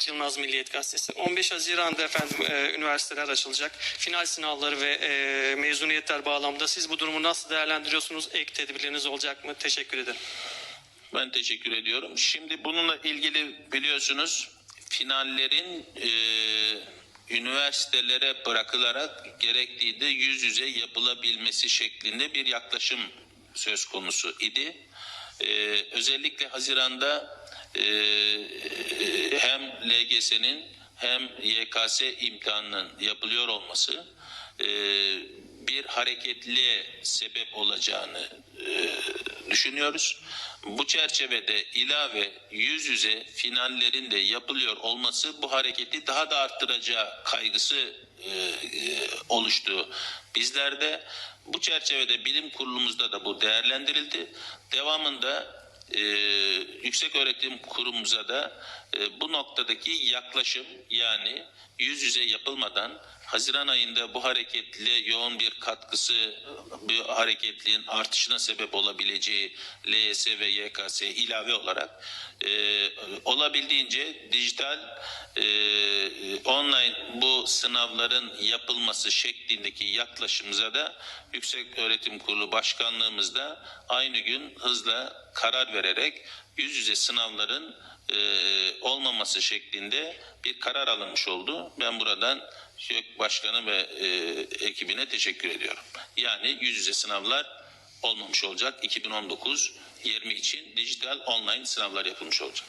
Aykut Yılmaz Milliyet Gazetesi. 15 Haziran'da efendim e, üniversiteler açılacak. Final sınavları ve e, mezuniyetler bağlamında siz bu durumu nasıl değerlendiriyorsunuz? Ek tedbirleriniz olacak mı? Teşekkür ederim. Ben teşekkür ediyorum. Şimdi bununla ilgili biliyorsunuz finallerin e, üniversitelere bırakılarak gerektiği de yüz yüze yapılabilmesi şeklinde bir yaklaşım söz konusu idi. E, özellikle Haziran'da e, hem LGS'nin hem YKS imtihanının yapılıyor olması e, bir hareketliğe sebep olacağını e, düşünüyoruz. Bu çerçevede ilave yüz yüze finallerin de yapılıyor olması bu hareketi daha da arttıracağı kaygısı e, oluştu. Bizlerde bu çerçevede bilim kurulumuzda da bu değerlendirildi. Devamında e, yüksek öğretim kurumumuza da e, bu noktadaki yaklaşım yani yüz yüze yapılmadan Haziran ayında bu hareketliğe yoğun bir katkısı, bu hareketliğin artışına sebep olabileceği LYS ve YKS ilave olarak e, olabildiğince dijital e, online bu sınavların yapılması şeklindeki yaklaşımıza da Yüksek Öğretim Kurulu Başkanlığımızda aynı gün hızla karar vererek yüz yüze sınavların e, olmaması şeklinde bir karar alınmış oldu. Ben buradan YÖK Başkanı ve e, ekibine teşekkür ediyorum. Yani yüz yüze sınavlar olmamış olacak. 2019-20 için dijital online sınavlar yapılmış olacak.